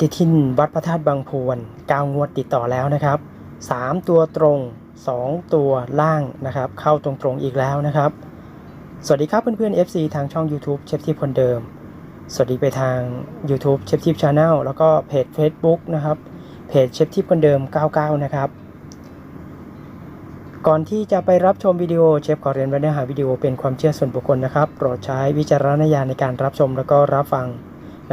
ฏิทินวัดพระธาตุบางพวน9งวดติดต่อแล้วนะครับ 3 ตัวตรง 2 ตัวล่างนะครับ เข้าตรงๆอีกแล้วนะครับ สวัสดีครับเพื่อนๆ FC ทางช่อง YouTube เชฟทิพย์คนเดิม สวัสดีไปทาง YouTube เชฟทิพย์ชาแนลแล้วก็เพจ Facebook นะครับ เพจเชฟทิพย์คนเดิม 99 นะครับ ก่อนที่จะไปรับชมวิดีโอเชฟขอเรียนไว้เนื้อหาวิดีโอเป็นความเชื่อส่วนบุคคลนะครับ โปรดใช้วิจารณญาณในการรับชมแล้วก็รับฟัง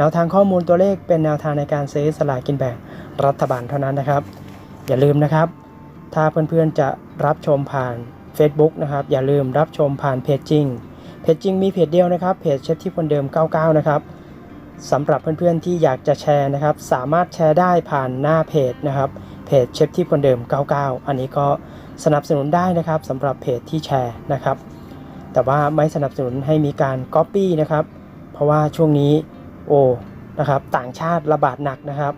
แนวทางข้อมูลตัวเลขเป็นแนวทางในการซื้อสลากกินแบ่งรัฐบาลเท่านั้นนะครับ อย่าลืมนะครับ ถ้าเพื่อนๆจะรับชมผ่าน Facebook นะครับ อย่าลืมรับชมผ่านเพจจริงเพจจริงมีเพจเดียวนะครับเพจเชฟที่คนเดิม 99 นะครับสำหรับเพื่อนๆที่อยากจะแชร์นะครับ สามารถแชร์ได้ผ่านหน้าเพจนะครับเพจเชฟที่คนเดิม 99 อันนี้ก็สนับสนุนได้นะครับสำหรับเพจที่แชร์นะครับ แต่ว่าไม่สนับสนุนให้มีการ Copy นะครับ เพราะว่าช่วงนี้ โอ้นะครับต่างชาติระบาดหนักนะครับ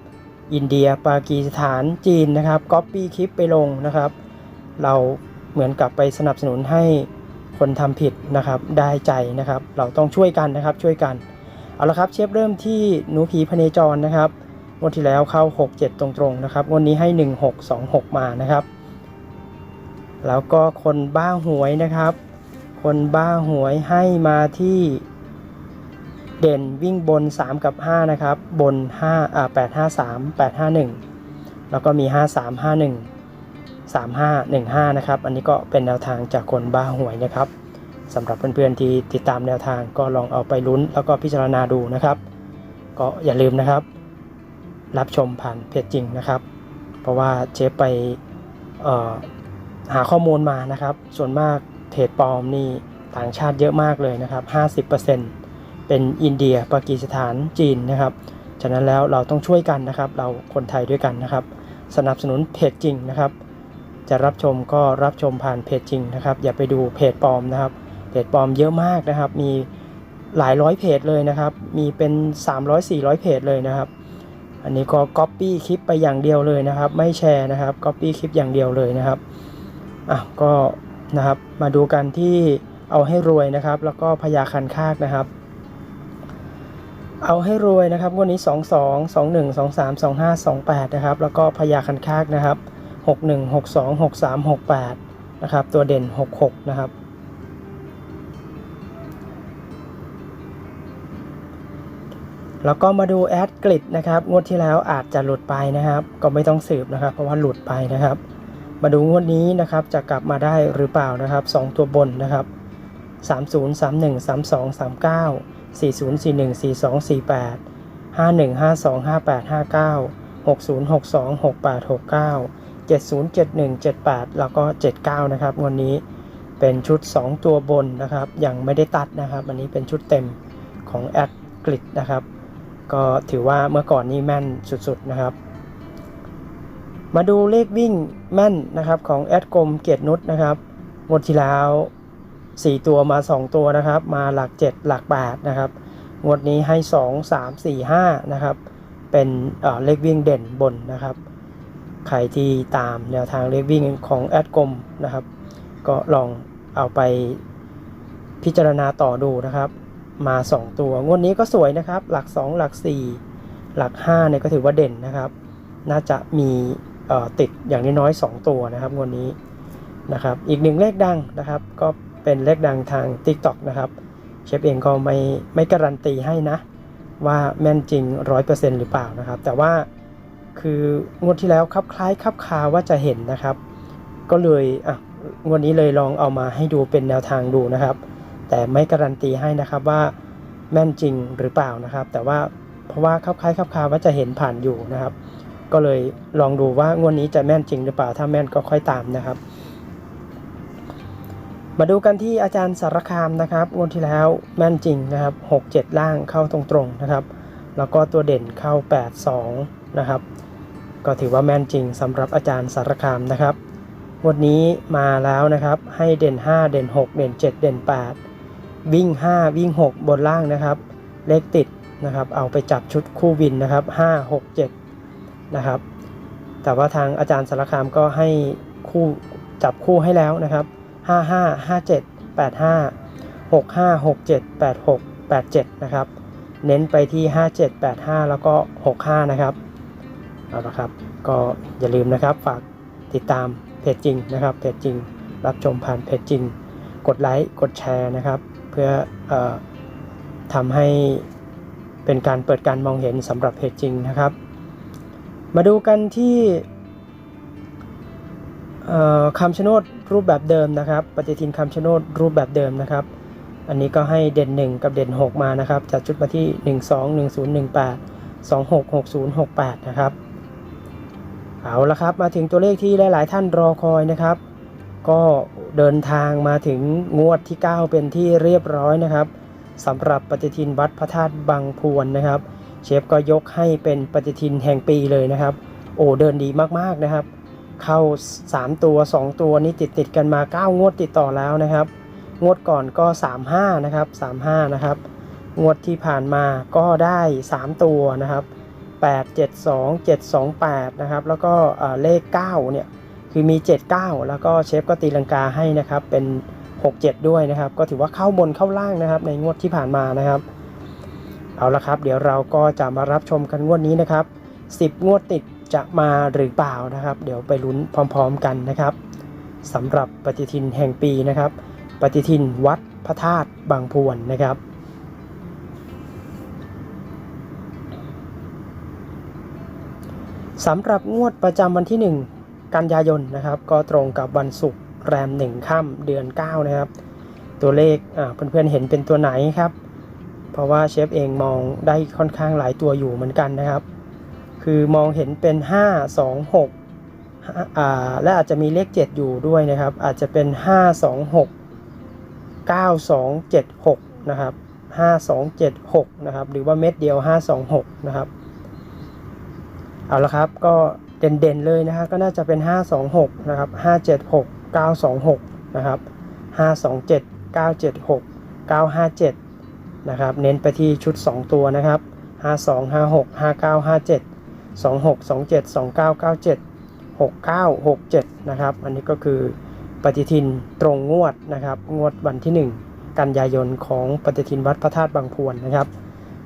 อินเดียปากีสถานจีนนะครับก๊อปปี้คลิปไปลงนะครับ เราเหมือนกับไปสนับสนุนให้คนทำผิดนะครับได้ใจนะครับ เราต้องช่วยกันนะครับช่วยกันเอาละครับเชฟเริ่มที่หนูผีพเนจรนะครับงวดที่แล้วเข้า 6 7 ตรงๆนะครับงวดนี้ให้ 1 6 2 6 มานะครับ แล้วก็คนบ้าหวยนะครับ คนบ้าหวยให้มาที่ เด่นวิ่งบน 3 กับ 5 นะครับ บน5อ่า8 5 3 8 5 1 แล้วก็มี 5 3 5 1 3 5 1 5 นะครับ อันนี้ก็เป็นแนวทางจากคนบ้าหวยนะครับสำหรับเพื่อนๆที่ติดตามแนวทางก็ลองเอาไปลุ้น แล้วก็พิจารณาดูนะครับ ก็อย่าลืมนะครับ รับชมผ่านเพจจริงนะครับ เพราะว่าเชฟไปหาข้อมูลมานะครับ ส่วนมากเพจปลอมนี่ต่างชาติเยอะมากเลยนะครับ 50% เป็นอินเดียปากีสถานจีนนะครับ ฉะนั้นแล้วเราต้องช่วยกันนะครับ เราคนไทยด้วยกันนะครับ สนับสนุนเพจจริงนะครับ จะรับชมก็รับชมผ่านเพจจริงนะครับ อย่าไปดูเพจปลอมนะครับ เพจปลอมเยอะมากนะครับ มีหลายร้อยเพจเลยนะครับ มีเป็น 300-400 เพจเลยนะครับ อันนี้ก็ Copy คลิปไปอย่างเดียวเลยนะครับ ไม่แชร์นะครับ Copy คลิปอย่างเดียวเลยนะครับอะก็นะครับมาดูกันที่เอาให้รวยนะครับ แล้วก็พยาคันคากนะครับ เอาให้รวยนะครับงวันนี้ 2 2 2 1 2 3 2 5 2 8นะครับแล้วก็พยาคันคากนะครับ 6 1 6 2 6 3 6 8นะครับตัวเด่น 6 6 นะครับแล้วก็มาดูแอดกริดนะครับงวดที่แล้วอาจจะหลุดไปนะครับ ก็ไม่ต้องสืบนะครับ เพราะว่าหลุดไปนะครับ มาดูงวดนี้นะครับจะกลับมาได้หรือเปล่านะครับ 2 ตัวบนนะครับ 30 31 32 39 40 41 42 48 51 52 58 59 60 62 68 69 70 71 78 แล้วก็ 79 นะครับงวันนี้เป็นชุด 2 ตัวบนนะครับ ยังไม่ได้ตัดนะครับ อันนี้เป็นชุดเต็มของแอดกริดนะครับ ก็ถือว่าเมื่อก่อนนี้แม่นสุดๆนะครับ มาดูเลขวิ่งแม่นนะครับของแอดกลมเกียรตินุชนะครับงวดที่แล้ว 4 ตัวมา 2 ตัวนะครับ มาหลัก 7 หลัก8นะครับงวดนี้ให้ 2 3 4 5นะครับเป็นเเลขวิ่งเด่นบนนะครับใครที่ตามแนวทางเลขวิ่งของแอดกลมนะครับ ก็ลองเอาไปพิจารณาต่อดูนะครับ มา 2 ตัวงวดนี้ก็สวยนะครับ หลัก 2 หลัก 4 หลัก5เนี่ยก็ถือว่าเด่นนะครับ น่าจะมีติดอย่างน้อยๆ2ตัวนะครับงวดนี้นะครับ อีกหนึ่งเลขดังนะครับก็ เป็นเลขดังทาง TikTok นะครับเชฟเองก็ไม่ไม่การันตีให้นะ ว่าแม่นจริง 100%หรือเปล่านะครับ แต่ว่าคืองวดที่แล้วคับคล้ายคับคาว่าจะเห็นนะครับ ก็เลยอะงวดนี้เลยลองเอามาให้ดูเป็นแนวทางดูนะครับ แต่ไม่การันตีให้นะครับว่าแม่นจริงหรือเปล่านะครับ แต่ว่าเพราะว่าคับคล้ายคับคาว่าจะเห็นผ่านอยู่นะครับ ก็เลยลองดูว่างวดนี้จะแม่นจริงหรือเปล่าถ้าแม่นก็ค่อยตามนะครับ มาดูกันที่อาจารย์สารคามนะครับงวดที่แล้วแม่นจริงนะครับ 6 7 ล่างเข้าตรงๆนะครับ แล้วก็ตัวเด่นเข้า 8 2 นะครับ ก็ถือว่าแม่นจริงสำหรับอาจารย์สารคามนะครับงวดนี้มาแล้วนะครับให้เด่น 5 เด่น 6 เด่น 7 เด่น 8 วิ่ง 5 วิ่ง 6 บนล่างนะครับ เลขติดนะครับ เอาไปจับชุดคู่วินนะครับ 5 6 7 นะครับ แต่ว่าทางอาจารย์สารคามก็ให้คู่จับคู่ให้แล้วนะครับ 55 57 85 65 67 86 87 นะครับ เน้นไปที่ 5785 แล้วก็ 65 นะครับ เอาละครับ ก็อย่าลืมนะครับ ฝากติดตามเพจจริงนะครับ เพจจริง รับชมผ่านเพจจริง กดไลค์ กดแชร์นะครับ เพื่อเออทำให้เป็นการเปิดการมองเห็นสำหรับเพจจริงนะครับ มาดูกันที่ คำชะโนดรูปแบบเดิมนะครับ ปฏิทินคำชะโนดรูปแบบเดิมนะครับ อันนี้ก็ให้เด่น 1 กับเด่น 6 มานะครับ จัดชุดมาที่ 1 2 1 0 1 8 2 6 6 0 6 8 นะครับ เอาละครับ มาถึงตัวเลขที่หลาย ๆ ท่านรอคอยนะครับ ก็เดินทางมาถึงงวดที่ 9 เป็นที่เรียบร้อยนะครับสำหรับปฏิทินวัดพระธาตุบางพวนนะครับ เชฟก็ยกให้เป็นปฏิทินแห่งปีเลยนะครับ โอ้เดินดีมาก ๆ นะครับ เข้า 3 ตัว 2 ตัวนี้ติดติดกันมา 9 งวดติดต่อแล้วนะครับ งวดก่อนก็ 35 นะครับ 35 นะครับ งวดที่ผ่านมาก็ได้ 3 ตัวนะครับ 8 7 2 7 2 8 นะครับ แล้วก็เอ่อเลข 9 เนี่ย คือมี 79 แล้วก็เชฟก็ตีลังกาให้นะครับ เป็น 67 ด้วยนะครับ ก็ถือว่าเข้าบนเข้าล่างนะครับ ในงวดที่ผ่านมานะครับ เอาละครับ เดี๋ยวเราก็จะมารับชมกันงวดนี้นะครับ 10 งวดติด จะมาหรือเปล่านะครับ เดี๋ยวไปลุ้นพร้อมๆกันนะครับสำหรับปฏิทินแห่งปีนะครับ ปฏิทินวัดพระธาตุบางพวนนะครับสำหรับงวดประจำวันที่ 1 กันยายนนะครับ ก็ตรงกับวันศุกร์แรม 1ค่ำเดือน 9 นะครับ ตัวเลขเพื่อนๆเห็นเป็นตัวไหนครับ เพราะว่าเชฟเองมองได้ค่อนข้างหลายตัวอยู่เหมือนกันนะครับ คือมองเห็นเป็น 5 2 6อ่าและอาจจะมีเลข 7 อยู่ด้วยนะครับ อาจจะเป็น 5 2 6 9 2 7 6 นะครับ 5 2 7 6 นะครับ หรือว่าเม็ดเดียว 5 2 6 นะครับ เอาละครับก็เด่นๆเลยนะครับก็น่าจะเป็น 526 นะครับ 576 926 นะครับ 527 976 957 นะครับ เน้นไปที่ชุด 2 ตัวนะครับ 52 56 59 57 26 27 29 97 69 67 นะครับ อันนี้ก็คือปฏิทินตรงงวดนะครับ งวดวันที่ 1 กันยายนของปฏิทินวัดพระธาตุบางพวนนะครับ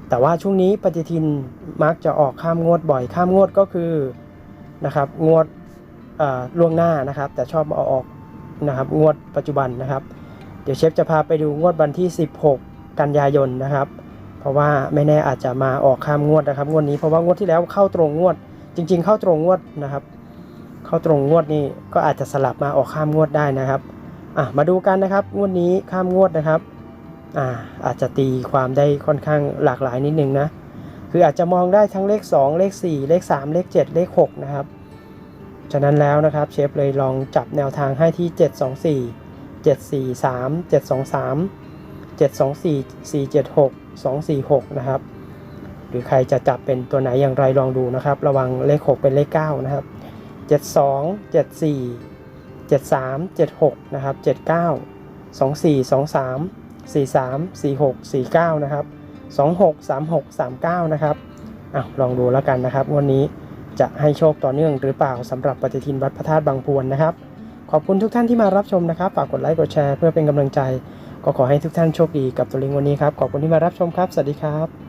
แต่ว่าช่วงนี้ปฏิทินมักจะออกข้ามงวดบ่อยข้ามงวดก็คือนะครับงวดล่วงหน้านะครับ แต่ชอบเอาออกนะครับงวดปัจจุบันนะครับ เดี๋ยวเชฟจะพาไปดูงวดวันที่ 16 กันยายนนะครับ เพราะว่าไม่แน่อาจจะมาออกข้ามงวดนะครับ งวดนี้เพราะว่างวดที่แล้วเข้าตรงงวด จริง ๆ เข้าตรงงวดนะครับ เข้าตรงงวดนี้ก็อาจจะสลับมาออกข้ามงวดได้นะครับอะมาดูกันนะครับงวดนี้ข้ามงวดนะครับอ่าอาจจะตีความได้ค่อนข้างหลากหลายนิดนึงนะคืออาจจะมองได้ทั้งเลข 2 เลข 4 เลข 3 เลข 7 เลข 6 นะครับฉะนั้นแล้วนะครับเชฟเลยลองจับแนวทางให้ที่ 724 743 723 724 476 246 นะครับ หรือใครจะจับเป็นตัวไหนอย่างไรลองดูนะครับ ระวังเลข 6 เป็นเลข 9 นะครับ 72 74 73 76 นะครับ 79 24 23 43 46 49 นะครับ 26 36 39 นะครับอะลองดูแล้วกันนะครับวันนี้จะให้โชคต่อเนื่องหรือเปล่าสำหรับปฏิทินวัดพระธาตุบางพวนนะครับ ขอบคุณทุกท่านที่มารับชมนะครับ ฝากกดไลค์กดแชร์เพื่อเป็นกำลังใจ ก็ขอให้ทุกท่านโชคดีกับตัวเลงวันนี้ครับ ขอบคุณที่มารับชมครับ สวัสดีครับ